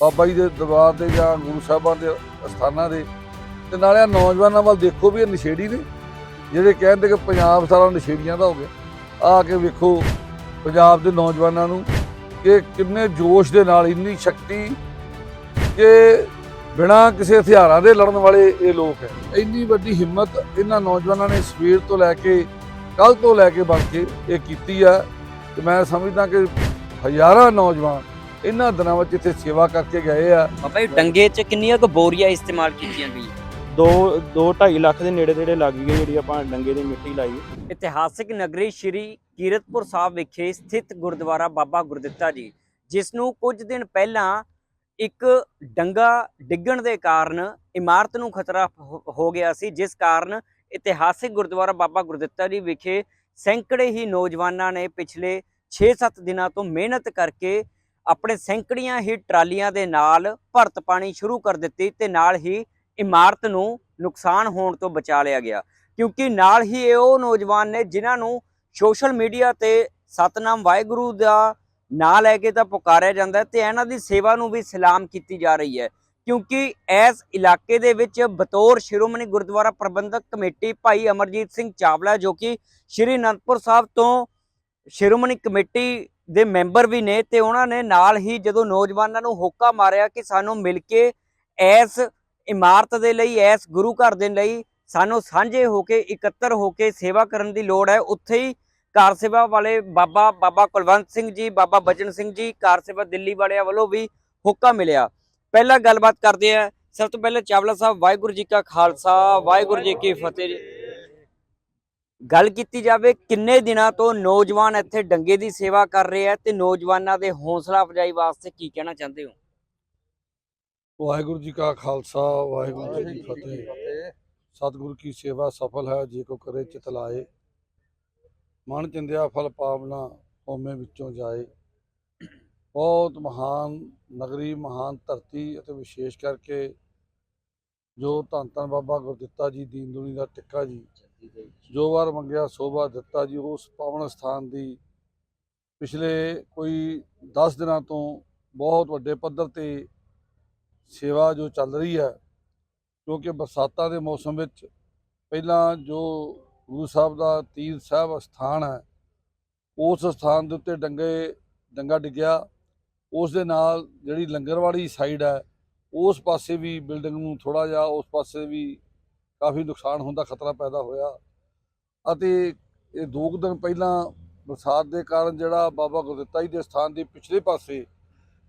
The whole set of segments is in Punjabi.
ਬਾਬਾ ਜੀ ਦੇ ਦਰਬਾਰ ਦੇ ਜਾਂ ਗੁਰੂ ਸਾਹਿਬਾਨ ਦੇ ਅਸਥਾਨਾਂ ਦੇ। ਤੇ ਨਾਲੇ ਆਹ ਨੌਜਵਾਨਾਂ ਵੱਲ ਦੇਖੋ ਵੀ ਇਹ ਨਸ਼ੇੜੀ ਨੇ। ਜਿਹੜੇ ਕਹਿੰਦੇ ਕਿ ਪੰਜਾਬ ਸਾਰਾ ਨਸ਼ੇੜੀਆਂ ਦਾ ਹੋ ਗਿਆ। ਆ ਕੇ ਵੇਖੋ ਪੰਜਾਬ ਦੇ ਨੌਜਵਾਨਾਂ ਨੂੰ ਕਿ ਕਿੰਨੇ ਜੋਸ਼ ਦੇ ਨਾਲ, ਇੰਨੀ ਸ਼ਕਤੀ ਕਿ ਬਿਨਾਂ ਕਿਸੇ ਹਥਿਆਰਾਂ ਦੇ ਲੜਨ ਵਾਲੇ ਇਹ ਲੋਕ ਹੈ। ਇੰਨੀ ਵੱਡੀ ਹਿੰਮਤ ਇਹਨਾਂ ਨੌਜਵਾਨਾਂ ਨੇ ਸਵੇਰ ਤੋਂ ਲੈ ਕੇ ਕੱਲ ਤੋਂ ਲੈ ਕੇ ਬਣ ਕੇ ਇਹ ਕੀਤੀ ਆ। ਤੇ ਮੈਂ ਸਮਝਦਾ ਕਿ ਹਜ਼ਾਰਾਂ ਨੌਜਵਾਨ ਇਹਨਾਂ ਦਿਨਾਂ ਵਿੱਚ ਇੱਥੇ ਸੇਵਾ ਕਰਕੇ ਗਏ ਆ। ਬਾਬਾ ਜੀ ਡੰਗੇ 'ਚ ਕਿੰਨੀਆਂ ਕੁ ਬੋਰੀਆਂ ਇਸਤੇਮਾਲ ਕੀਤੀਆਂ ਗਈਆਂ? ਦੋ ਦੋ 2.5 ਲੱਖ ਦੇ ਨੇੜੇ ਤੇੜੇ ਲੱਗ ਗਈ ਜਿਹੜੀ ਆਪਾਂ ਡੰਗੇ ਦੀ ਮਿੱਟੀ ਲਾਈ ਇਤਿਹਾਸਿਕ ਨਗਰੀ ਸ਼੍ਰੀ ਕੀਰਤਪੁਰ ਸਾਹਿਬ ਵਿਖੇ ਸਥਿਤ ਗੁਰਦੁਆਰਾ ਬਾਬਾ ਗੁਰਦਿੱਤਾ ਜੀ ਜਿਸ ਨੂੰ ਕੁਝ ਦਿਨ ਪਹਿਲਾਂ ਇੱਕ ਡੰਗਾ ਡਿੱਗਣ ਦੇ ਕਾਰਨ ਇਮਾਰਤ ਨੂੰ ਖਤਰਾ ਹੋ- ਹੋ ਗਿਆ ਸੀ ਜਿਸ ਕਾਰਨ ਇਤਿਹਾਸਿਕ ਗੁਰਦੁਆਰਾ ਬਾਬਾ ਗੁਰਦਿੱਤਾ ਜੀ ਵਿਖੇ ਸੈਂਕੜੇ ਹੀ ਨੌਜਵਾਨਾਂ ਨੇ ਪਿਛਲੇ 6-7 ਦਿਨਾਂ ਤੋਂ ਮਿਹਨਤ ਕਰਕੇ ਆਪਣੇ ਸੈਂਕੜੀਆਂ ਹੀ ਟਰਾਲੀਆਂ ਦੇ ਨਾਲ ਭਰਤ ਪਾਣੀ ਸ਼ੁਰੂ ਕਰ ਦਿੱਤੀ ਤੇ ਨਾਲ ਹੀ ਇਮਾਰਤ ਨੂੰ ਨੁਕਸਾਨ ਹੋਣ ਤੋਂ ਬਚਾ ਲਿਆ ਗਿਆ। ਕਿਉਂਕਿ ਨਾਲ ਹੀ ਇਹ ਉਹ ਨੌਜਵਾਨ ਨੇ ਜਿਨ੍ਹਾਂ ਨੂੰ ਸੋਸ਼ਲ ਮੀਡੀਆ ਤੇ ਸਤਨਾਮ ਵਾਹਿਗੁਰੂ ਦਾ ਨਾਂ ਲੈ ਕੇ ਤਾਂ ਪੁਕਾਰਿਆ ਜਾਂਦਾ ਹੈ ਤੇ ਇਹਨਾਂ ਦੀ ਸੇਵਾ ਨੂੰ ਵੀ ਸਲਾਮ ਕੀਤੀ ਜਾ ਰਹੀ ਹੈ। ਕਿਉਂਕਿ ਇਸ ਇਲਾਕੇ ਦੇ ਵਿੱਚ ਬਤੌਰ ਸ਼੍ਰੋਮਣੀ ਗੁਰਦੁਆਰਾ ਪ੍ਰਬੰਧਕ ਕਮੇਟੀ ਭਾਈ ਅਮਰਜੀਤ ਸਿੰਘ ਚਾਵਲਾ ਜੋ ਕਿ ਸ਼੍ਰੀ ਅਨੰਦਪੁਰ ਸਾਹਿਬ ਤੋਂ ਸ਼੍ਰੋਮਣੀ ਕਮੇਟੀ ਦੇ ਮੈਂਬਰ ਵੀ ਨੇ ਤੇ ਉਹਨਾਂ ਨੇ ਨਾਲ ਹੀ ਜਦੋਂ ਨੌਜਵਾਨਾਂ ਨੂੰ ਹੋਕਾ ਮਾਰਿਆ ਕਿ ਸਾਨੂੰ ਮਿਲ ਕੇ ਇਸ ਇਮਾਰਤ ਦੇ ਲਈ ਇਸ ਗੁਰੂ ਘਰ ਦੇ ਲਈ ਸਾਨੂੰ ਸਾਂਝੇ ਹੋ ਕੇ, ਇਕੱਤਰ ਹੋ ਕੇ ਸੇਵਾ ਕਰਨ ਦੀ ਲੋੜ ਹੈ। ਉੱਥੇ ਹੀ ਕਾਰ ਸੇਵਾ ਵਾਲੇ ਬਾਬਾ ਬਾਬਾ ਕੁਲਵੰਤ ਸਿੰਘ ਜੀ, ਬਾਬਾ ਬਚਨ ਸਿੰਘ ਜੀ, ਕਾਰ ਸੇਵਾ ਦਿੱਲੀ ਵਾਲਿਆਂ ਵੱਲੋਂ ਵੀ ਹੁਕਮ ਮਿਲਿਆ। ਪਹਿਲਾਂ ਗੱਲਬਾਤ ਕਰਦੇ ਆ ਸਭ ਤੋਂ ਪਹਿਲਾਂ ਚਾਵਲਾ ਸਾਹਿਬ, ਵਾਹਿਗੁਰੂ ਜੀ ਕਾ ਖਾਲਸਾ, ਵਾਹਿਗੁਰੂ ਜੀ ਕੀ ਫਤਿਹ ਗੱਲ ਕੀਤੀ ਜਾਵੇ ਕਿੰਨੇ ਦਿਨਾਂ ਤੋਂ ਨੌਜਵਾਨ ਇੱਥੇ ਡੰਗੇ ਦੀ ਸੇਵਾ ਕਰ ਰਹੇ ਆ ਤੇ ਨੌਜਵਾਨਾਂ ਦੇ ਹੌਸਲਾ ਅਫਜਾਈ ਵਾਸਤੇ ਕੀ ਕਹਿਣਾ ਚਾਹੁੰਦੇ ਹੋ? ਵਾਹਿਗੁਰੂ ਜੀ ਕਾ ਖਾਲਸਾ, ਵਾਹਿਗੁਰੂ ਜੀ ਕੀ ਫਤਿਹ। ਸਤਿਗੁਰ ਕੀ ਸੇਵਾ ਸਫਲ ਹੈ, ਜੇ ਕੋ ਕਰੇ ਚਿਤ ਲਾਏ। ਮਨ ਚਿੰਦਿਆ ਫਲ ਪਾਵਨਾ ਹੋਮੇ ਵਿੱਚੋਂ ਜਾਏ। ਬਹੁਤ ਮਹਾਨ ਨਗਰੀ, ਮਹਾਨ ਧਰਤੀ ਅਤੇ ਵਿਸ਼ੇਸ਼ ਕਰਕੇ ਜੋ ਧੰਨ ਧੰਨ ਬਾਬਾ ਗੁਰਦਿੱਤਾ ਜੀ ਦੀਨ ਦੁਨੀ ਦਾ ਟਿੱਕਾ ਜੀ ਜੋ ਵਾਰ ਮੰਗਿਆ, ਸੋਭਾ ਦਿੱਤਾ ਜੀ। ਉਸ ਪਾਵਨ ਸਥਾਨ ਦੀ ਪਿਛਲੇ ਕੋਈ 10 ਦਿਨਾਂ ਤੋਂ ਬਹੁਤ ਵੱਡੇ ਪੱਧਰ ਤੇ ਸੇਵਾ ਜੋ ਚੱਲ ਰਹੀ ਹੈ ਕਿਉਂਕਿ ਬਰਸਾਤਾਂ ਦੇ ਮੌਸਮ ਵਿੱਚ ਪਹਿਲਾਂ ਜੋ ਗੁਰੂ ਸਾਹਿਬ ਦਾ ਤੀਰ ਸਾਹਿਬ ਸਥਾਨ ਹੈ, ਉਸ ਸਥਾਨ ਦੇ ਉੱਤੇ ਡੰਗੇ, ਡੰਗਾ ਡਿੱਗਿਆ। ਉਸ ਦੇ ਨਾਲ ਜਿਹੜੀ ਲੰਗਰ ਵਾਲੀ ਸਾਈਡ ਹੈ, ਉਸ ਪਾਸੇ ਵੀ ਬਿਲਡਿੰਗ ਨੂੰ ਥੋੜਾ ਜਿਹਾ, ਉਸ ਪਾਸੇ ਵੀ ਕਾਫੀ ਨੁਕਸਾਨ ਹੋਣ ਦਾ ਖਤਰਾ ਪੈਦਾ ਹੋਇਆ। ਅਤੇ ਇਹ ਦੋ ਕੁ ਦਿਨ ਪਹਿਲਾਂ ਬਰਸਾਤ ਦੇ ਕਾਰਨ ਜਿਹੜਾ ਬਾਬਾ ਗੁਰਦਿੱਤਾ ਜੀ ਦੇ ਸਥਾਨ ਦੇ ਪਿਛਲੇ ਪਾਸੇ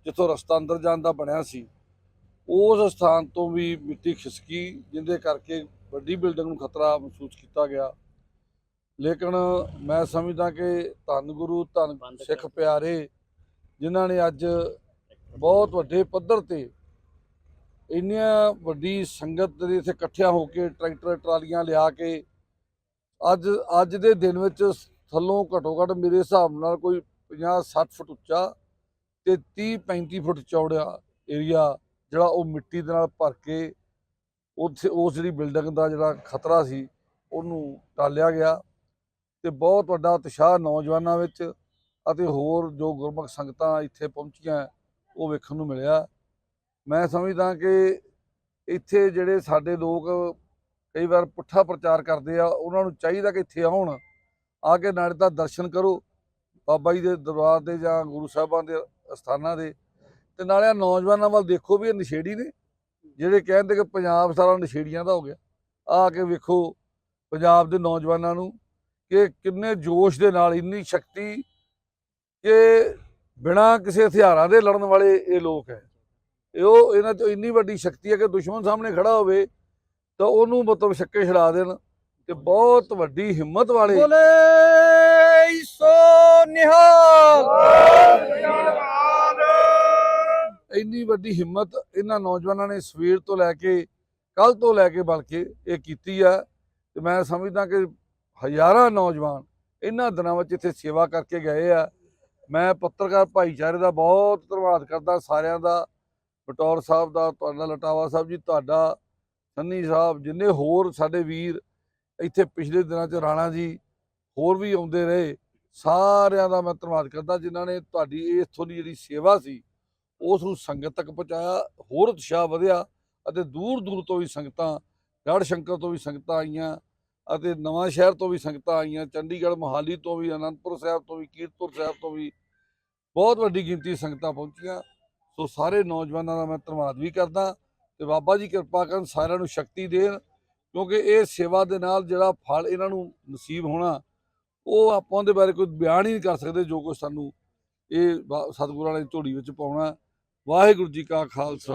ਜਿੱਥੋਂ ਰਸਤਾ ਅੰਦਰ ਜਾਣ ਦਾ ਬਣਿਆ ਸੀ ਉਸ ਸਥਾਨ ਤੋਂ ਵੀ ਮਿੱਟੀ ਖਿਸਕੀ ਜਿੰਦੇ ਕਰਕੇ ਵੱਡੀ ਬਿਲਡਿੰਗ ਨੂੰ ਖਤਰਾ ਮਹਿਸੂਸ ਕੀਤਾ ਗਿਆ। ਲੇਕਿਨ ਮੈਂ ਸਮਝਦਾ ਕਿ ਧੰਨ ਗੁਰੂ ਧੰਨ ਸਿੱਖ ਪਿਆਰੇ ਜਿਨ੍ਹਾਂ ਨੇ ਅੱਜ ਬਹੁਤ ਵੱਡੇ ਪੱਧਰ ਤੇ ਇੰਨੀਆਂ ਵੱਡੀ ਸੰਗਤ ਦੇ ਇੱਥੇ ਇਕੱਠਿਆਂ ਹੋ ਕੇ ਟਰੈਕਟਰ, ਟਰਾਲੀਆਂ ਲਿਆ ਕੇ ਅੱਜ ਅੱਜ ਦੇ ਦਿਨ ਵਿੱਚ ਥੱਲੋਂ ਘੱਟੋ ਘੱਟ ਮੇਰੇ ਹਿਸਾਬ ਨਾਲ ਕੋਈ 50 60 ਫੁੱਟ ਉੱਚਾ ਤੇ 30 35 ਫੁੱਟ ਚੌੜਾ ਏਰੀਆ ਜਿਹੜਾ ਉਹ ਮਿੱਟੀ ਦੇ ਨਾਲ ਭਰ ਕੇ ਉੱਥੇ ਉਸ ਜਿਹੜੀ ਬਿਲਡਿੰਗ ਦਾ ਜਿਹੜਾ ਖਤਰਾ ਸੀ, ਉਹਨੂੰ ਟਾਲਿਆ ਗਿਆ ਤੇ ਬਹੁਤ ਵੱਡਾ ਉਤਸ਼ਾਹ ਨੌਜਵਾਨਾਂ ਵਿੱਚ ਅਤੇ ਹੋਰ ਜੋ ਗੁਰਮੁਖ ਸੰਗਤਾਂ ਇੱਥੇ ਪਹੁੰਚੀਆਂ, ਉਹ ਵੇਖਣ ਨੂੰ ਮਿਲਿਆ। ਮੈਂ ਸਮਝਦਾ ਕਿ ਇੱਥੇ ਜਿਹੜੇ ਸਾਡੇ ਲੋਕ ਕਈ ਵਾਰ ਪੁੱਠਾ ਪ੍ਰਚਾਰ ਕਰਦੇ ਆ, ਉਹਨਾਂ ਨੂੰ ਚਾਹੀਦਾ ਕਿ ਇੱਥੇ ਆਉਣ। ਆ ਕੇ ਨਾਲੇ ਤਾਂ ਦਰਸ਼ਨ ਕਰੋ, ਬਾਬਾ ਜੀ ਦੇ ਦਰਬਾਰ ਦੇ ਜਾਂ ਗੁਰੂ ਸਾਹਿਬਾਨ ਦੇ ਅਸਥਾਨਾਂ ਦੇ। ਤੇ ਨਾਲੇ ਨੌਜਵਾਨਾਂ ਵੱਲ ਦੇਖੋ ਵੀ ਇਹ ਨਸ਼ੇੜੀ ਨੇ, ਜਿਹੜੇ ਕਹਿੰਦੇ ਕਿ ਪੰਜਾਬ ਸਾਰਾ ਨਸ਼ੇੜੀਆਂ ਦਾ ਹੋ ਗਿਆ। ਆ ਕੇ ਵੇਖੋ ਪੰਜਾਬ ਦੇ ਨੌਜਵਾਨਾਂ ਨੂੰ ਕਿ ਕਿੰਨੇ ਜੋਸ਼ ਦੇ ਨਾਲ, ਇੰਨੀ ਸ਼ਕਤੀ ਕਿ ਬਿਨਾਂ ਕਿਸੇ ਹਥਿਆਰਾਂ ਦੇ ਲੜਨ ਵਾਲੇ ਇਹ ਲੋਕ ਹੈ। ਇਹ ਉਹ ਇਹਨਾਂ 'ਚ ਇੰਨੀ ਵੱਡੀ ਸ਼ਕਤੀ ਹੈ ਕਿ ਦੁਸ਼ਮਣ ਸਾਹਮਣੇ ਖੜਾ ਹੋਵੇ ਤਾਂ ਉਹਨੂੰ ਮਤਲਬ ਛੱਕੇ ਛੜਾ ਦੇਣ ਤੇ ਬਹੁਤ ਵੱਡੀ ਹਿੰਮਤ ਵਾਲੇ ਬੋਲੇ ਸੋ ਇੰਨੀ ਵੱਡੀ ਹਿੰਮਤ ਇਹਨਾਂ ਨੌਜਵਾਨਾਂ ਨੇ ਸਵੇਰ ਤੋਂ ਲੈ ਕੇ ਕੱਲ ਤੋਂ ਲੈ ਕੇ ਬਲਕਿ ਇਹ ਕੀਤੀ ਆ। ਤੇ ਮੈਂ ਸਮਝਦਾ ਕਿ ਹਜ਼ਾਰਾਂ ਨੌਜਵਾਨ ਇਹਨਾਂ ਦਿਨਾਂ ਵਿੱਚ ਇੱਥੇ ਸੇਵਾ ਕਰਕੇ ਗਏ ਆ। ਮੈਂ ਪੱਤਰਕਾਰ ਭਾਈਚਾਰੇ ਦਾ ਬਹੁਤ ਧੰਨਵਾਦ ਕਰਦਾ ਸਾਰਿਆਂ ਦਾ। ਬਟੌਰ ਸਾਹਿਬ ਦਾ, ਤੁਹਾਡਾ ਲਟਾਵਾ ਸਾਹਿਬ ਜੀ, ਤੁਹਾਡਾ ਸੰਨੀ ਸਾਹਿਬ, ਜਿੰਨੇ ਹੋਰ ਸਾਡੇ ਵੀਰ ਇੱਥੇ ਪਿਛਲੇ ਦਿਨਾਂ 'ਚ ਰਾਣਾ ਜੀ, ਹੋਰ ਵੀ ਆਉਂਦੇ ਰਹੇ, ਸਾਰਿਆਂ ਦਾ ਮੈਂ ਧੰਨਵਾਦ ਕਰਦਾ, ਜਿਨ੍ਹਾਂ ਨੇ ਤੁਹਾਡੀ ਇਹ ਇੱਥੋਂ ਦੀ ਜਿਹੜੀ ਸੇਵਾ ਸੀ, ਉਸ ਨੂੰ ਸੰਗਤ ਤੱਕ ਪਹੁੰਚਾਇਆ, ਹੋਰ ਉਤਸ਼ਾਹ ਵਧਿਆ ਅਤੇ ਦੂਰ ਦੂਰ ਤੋਂ ਵੀ ਸੰਗਤਾਂ ਗੜ ਸ਼ੰਕਰ ਤੋਂ ਵੀ ਸੰਗਤਾਂ ਆਈਆਂ ਅਤੇ ਨਵਾਂ ਸ਼ਹਿਰ ਤੋਂ ਵੀ ਸੰਗਤਾਂ ਆਈਆਂ, ਚੰਡੀਗੜ੍ਹ ਮੋਹਾਲੀ ਤੋਂ ਵੀ, ਅਨੰਦਪੁਰ ਸਾਹਿਬ ਤੋਂ ਵੀ, ਕੀਰਤਪੁਰ ਸਾਹਿਬ ਤੋਂ ਵੀ, ਬਹੁਤ ਵੱਡੀ ਗਿਣਤੀ ਸੰਗਤਾਂ ਪਹੁੰਚੀਆਂ। ਸੋ ਸਾਰੇ ਨੌਜਵਾਨਾਂ ਦਾ ਮੈਂ ਧੰਨਵਾਦ ਵੀ ਕਰਦਾ ਤੇ ਬਾਬਾ ਜੀ ਕਿਰਪਾ ਕਰਨ ਸਾਰਿਆਂ ਨੂੰ ਸ਼ਕਤੀ ਦੇਣ, ਕਿਉਂਕਿ ਇਹ ਸੇਵਾ ਦੇ ਨਾਲ ਜਿਹੜਾ ਫਲ ਇਹਨਾਂ ਨੂੰ ਨਸੀਬ ਹੋਣਾ, ਉਹ ਆਪਾਂ ਉਹਦੇ ਬਾਰੇ ਕੋਈ ਬਿਆਨ ਹੀ ਨਹੀਂ ਕਰ ਸਕਦੇ ਜੋ ਕੁਝ ਸਾਨੂੰ ਇਹ ਸਤਿਗੁਰਾਂ ਨੇ ਝੋਲੀ ਵਿੱਚ ਪਾਉਣਾ। ਵਾਹਿਗੁਰੂ ਜੀ ਕਾ ਖਾਲਸਾ।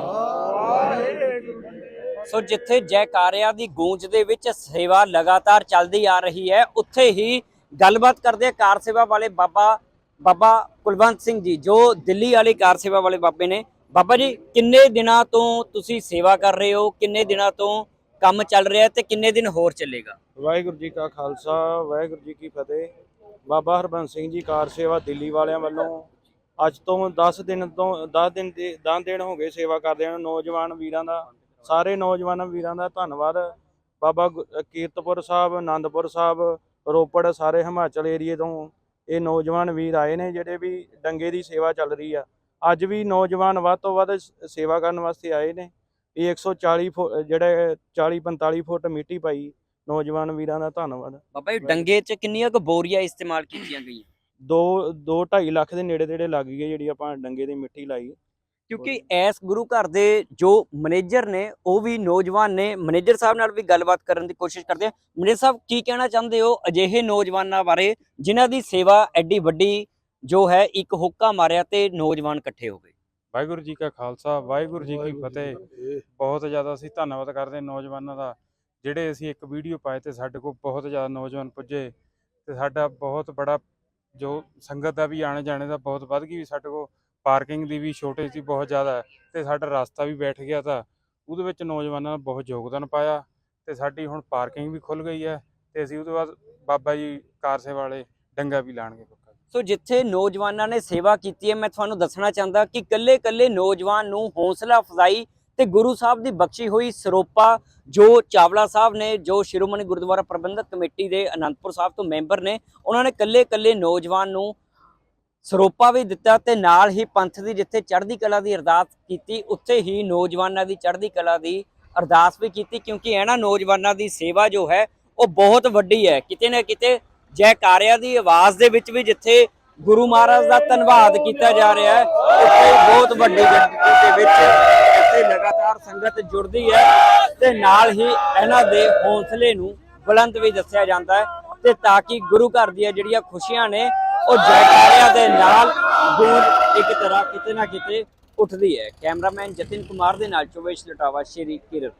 ਸੋ ਜਿੱਥੇ ਜੈਕਾਰਿਆਂ ਦੀ ਗੂੰਜ ਦੇ ਵਿੱਚ ਸੇਵਾ ਲਗਾਤਾਰ ਚੱਲਦੀ ਆ ਰਹੀ ਹੈ, ਉੱਥੇ ਹੀ ਗੱਲਬਾਤ ਕਰਦੇ ਕਾਰ ਸੇਵਾ ਵਾਲੇ ਬਾਬਾ ਬਾਬਾ ਕੁਲਵੰਤ ਸਿੰਘ ਜੀ, ਜੋ ਦਿੱਲੀ ਵਾਲੀ ਕਾਰ ਸੇਵਾ ਵਾਲੇ ਬਾਬੇ ਨੇ। ਬਾਬਾ ਜੀ, ਕਿੰਨੇ ਦਿਨਾਂ ਤੋਂ ਤੁਸੀਂ ਸੇਵਾ ਕਰ ਰਹੇ ਹੋ? ਕਿੰਨੇ ਦਿਨਾਂ ਤੋਂ ਕੰਮ ਚੱਲ ਰਿਹਾ ਹੈ ਤੇ ਕਿੰਨੇ ਦਿਨ ਹੋਰ ਚੱਲੇਗਾ? ਵਾਹਿਗੁਰੂ ਜੀ ਕਾ ਖਾਲਸਾ, ਵਾਹਿਗੁਰੂ ਜੀ ਕੀ ਫਤਿਹ। ਬਾਬਾ ਹਰਬੰਸ ਸਿੰਘ ਜੀ, ਕਾਰ ਸੇਵਾ ਦਿੱਲੀ ਵਾਲਿਆਂ ਵੱਲੋਂ ਅੱਜ ਤੋਂ 10 ਦਿਨ ਤੋਂ 10 ਦਿਨ ਦੇ 10 ਦਿਨ ਹੋ ਗਏ ਸੇਵਾ ਕਰਦੇ ਹਨ ਨੌਜਵਾਨ ਵੀਰਾਂ ਦਾ, ਸਾਰੇ ਨੌਜਵਾਨ ਵੀਰਾਂ ਦਾ ਧੰਨਵਾਦ। ਬਾਬਾ ਗੁ- ਕੀਰਤਪੁਰ ਸਾਹਿਬ, ਆਨੰਦਪੁਰ ਸਾਹਿਬ, ਰੋਪੜ, ਸਾਰੇ ਹਿਮਾਚਲ ਏਰੀਏ ਤੋਂ ਇਹ ਨੌਜਵਾਨ ਵੀਰ ਆਏ ਨੇ ਜਿਹੜੇ ਵੀ ਡੰਗੇ ਦੀ ਸੇਵਾ ਚੱਲ ਰਹੀ ਆ। ਅੱਜ ਵੀ ਨੌਜਵਾਨ ਵੱਧ ਤੋਂ ਵੱਧ ਸੇਵਾ ਕਰਨ ਵਾਸਤੇ ਆਏ ਨੇ। ਇਹ 140 ਫੁੱਟ ਜਿਹੜੇ 40 45 ਫੁੱਟ ਮਿੱਟੀ ਪਾਈ ਨੌਜਵਾਨ ਵੀਰਾਂ ਦਾ ਧੰਨਵਾਦ। ਬਾਬਾ ਜੀ ਡੰਗੇ 'ਚ ਕਿੰਨੀਆਂ ਕੁ ਬੋਰੀਆਂ ਇਸਤੇਮਾਲ ਕੀਤੀਆਂ ਗਈਆਂ? ਦੋ ਦੋ 2.5 ਲੱਖ ਦੇ ਨੇੜੇ ਤੇੜੇ ਲੱਗ ਗਈ ਜਿਹੜੀ ਆਪਾਂ ਡੰਗੇ ਦੀ ਮਿੱਟੀ ਲਾਈ। ਕਿਉਂਕਿ ਇਸ ਗੁਰੂ ਘਰ ਦੇ ਜੋ ਮੈਨੇਜਰ ਨੇ ਉਹ ਵੀ ਨੌਜਵਾਨ ਨੇ। ਮੈਨੇਜਰ ਸਾਹਿਬ ਨਾਲ ਵੀ ਗੱਲਬਾਤ ਕਰਨ ਦੀ ਕੋਸ਼ਿਸ਼ ਕਰਦੇ ਆ। ਮੈਨੇਜਰ ਸਾਹਿਬ ਕੀ ਕਹਿਣਾ ਚਾਹੁੰਦੇ ਹੋ ਅਜਿਹੇ ਨੌਜਵਾਨਾਂ ਬਾਰੇ ਜਿਨ੍ਹਾਂ ਦੀ ਸੇਵਾ ਐਡੀ ਵੱਡੀ ਜੋ ਹੈ ਇੱਕ ਹੁੱਕਾ ਮਾਰਿਆ ਤੇ ਨੌਜਵਾਨ ਇਕੱਠੇ ਹੋ ਗਏ? ਵਾਹਿਗੁਰੂ ਜੀ ਕਾ ਖਾਲਸਾ ਵਾਹਿਗੁਰੂ ਜੀ ਕੀ ਫਤਿਹ। ਬਹੁਤ ਜ਼ਿਆਦਾ ਅਸੀਂ ਧੰਨਵਾਦ ਕਰਦੇ ਹਾਂ ਨੌਜਵਾਨਾਂ ਦਾ ਜਿਹੜੇ ਅਸੀਂ ਇੱਕ ਵੀਡੀਓ ਪਾਏ ਤੇ ਸਾਡੇ ਕੋਲ ਬਹੁਤ ਜ਼ਿਆਦਾ ਨੌਜਵਾਨ ਪੁੱਜੇ ਤੇ ਸਾਡਾ ਬਹੁਤ ਬੜਾ ਜੋ ਸੰਗਤ ਦਾ ਵੀ ਆਣੇ ਜਾਣੇ ਦਾ ਬਹੁਤ ਵੱਧ ਗਈ ਵੀ ਸਾਡੇ ਕੋਲ ਪਾਰਕਿੰਗ ਦੀ ਵੀ ਛੋਟੇ ਸੀ, ਬਹੁਤ ਜ਼ਿਆਦਾ ਤੇ ਸਾਡਾ ਰਸਤਾ ਵੀ ਬੈਠ ਗਿਆ ਤਾਂ ਉਹਦੇ ਵਿੱਚ ਨੌਜਵਾਨਾਂ ਨੇ ਬਹੁਤ ਯੋਗਦਾਨ ਪਾਇਆ ਤੇ ਸਾਡੀ ਹੁਣ ਪਾਰਕਿੰਗ ਵੀ ਖੁੱਲ ਗਈ ਹੈ ਤੇ ਅਸੀਂ ਉਹਦੇ ਬਾਅਦ ਬਾਬਾ ਜੀ ਕਾਰ ਸੇਵਾ ਵਾਲੇ ਡੰਗਾ ਵੀ ਲਾਣਗੇ ਸੋ ਜਿੱਥੇ ਨੌਜਵਾਨਾਂ ਨੇ ਸੇਵਾ ਕੀਤੀ ਹੈ, ਮੈਂ ਤੁਹਾਨੂੰ ਦੱਸਣਾ ਚਾਹੁੰਦਾ ਕਿ ਕੱਲੇ-ਕੱਲੇ ਨੌਜਵਾਨ ਨੂੰ ਹੌਸਲਾ ਅਫਜ਼ਾਈ ਤੇ ਗੁਰੂ ਸਾਹਿਬ ਦੀ ਬਖਸ਼ੀ ਹੋਈ ਸਰੋਪਾ ਜੋ ਚਾਵਲਾ ਸਾਹਿਬ ਨੇ, ਜੋ ਸ਼੍ਰੋਮਣੀ ਗੁਰਦੁਆਰਾ ਪ੍ਰਬੰਧਕ ਕਮੇਟੀ ਦੇ ਅਨੰਦਪੁਰ ਸਾਹਿਬ ਤੋਂ ਮੈਂਬਰ ਨੇ, ਉਹਨਾਂ ਨੇ ਕੱਲੇ-ਕੱਲੇ ਨੌਜਵਾਨ ਨੂੰ ਸਰੋਪਾ ਵੀ ਦਿੱਤਾ ਤੇ ਨਾਲ ਹੀ ਪੰਥ ਦੀ ਜਿੱਥੇ ਚੜ੍ਹਦੀ ਕਲਾ ਦੀ ਅਰਦਾਸ ਕੀਤੀ, ਉੱਥੇ ਹੀ ਨੌਜਵਾਨਾਂ ਦੀ ਚੜ੍ਹਦੀ ਕਲਾ ਦੀ ਅਰਦਾਸ ਵੀ ਕੀਤੀ, ਕਿਉਂਕਿ ਇਹਨਾਂ ਨੌਜਵਾਨਾਂ ਦੀ ਸੇਵਾ ਜੋ ਹੈ, ਉਹ ਬਹੁਤ ਵੱਡੀ ਹੈ। ਕਿਤੇ ਨਾ ਕਿਤੇ ਜੈਕਾਰਿਆਂ ਦੀ ਆਵਾਜ਼ ਦੇ ਵਿੱਚ ਵੀ ਜਿੱਥੇ ਗੁਰੂ ਮਹਾਰਾਜ ਦਾ ਧੰਨਵਾਦ ਕੀਤਾ ਜਾ ਰਿਹਾ ਹੈ, ਉੱਥੇ ਬਹੁਤ ਵੱਡੀ ਗਿਣਤੀ ਦੇ ਵਿੱਚ ਇੱਥੇ ਲਗਾਤਾਰ ਸੰਗਤ ਜੁੜਦੀ ਹੈ ਤੇ ਨਾਲ ਹੀ ਇਹਨਾਂ ਦੇ ਹੌਸਲੇ ਨੂੰ ਬੁਲੰਦ ਵੀ ਦੱਸਿਆ ਜਾਂਦਾ ਹੈ ਤੇ ਤਾਂ ਕਿ ਗੁਰੂ ਘਰ ਦੀਆਂ ਜਿਹੜੀਆਂ ਖੁਸ਼ੀਆਂ ਨੇ ਉਹ ਜੈਕਾਰਿਆਂ ਦੇ ਨਾਲ ਗੂੰਜ ਇੱਕ ਤਰ੍ਹਾਂ ਕਿਤੇ ਨਾ ਕਿਤੇ ਉੱਠਦੀ ਹੈ। ਕੈਮਰਾਮੈਨ ਜਤਿਨ ਕੁਮਾਰ ਦੇ ਨਾਲ ਚੋਵੇਸ਼ ਲਟਾਵਾ, ਸ਼੍ਰੀ ਕੀਰਤਪੁਰ।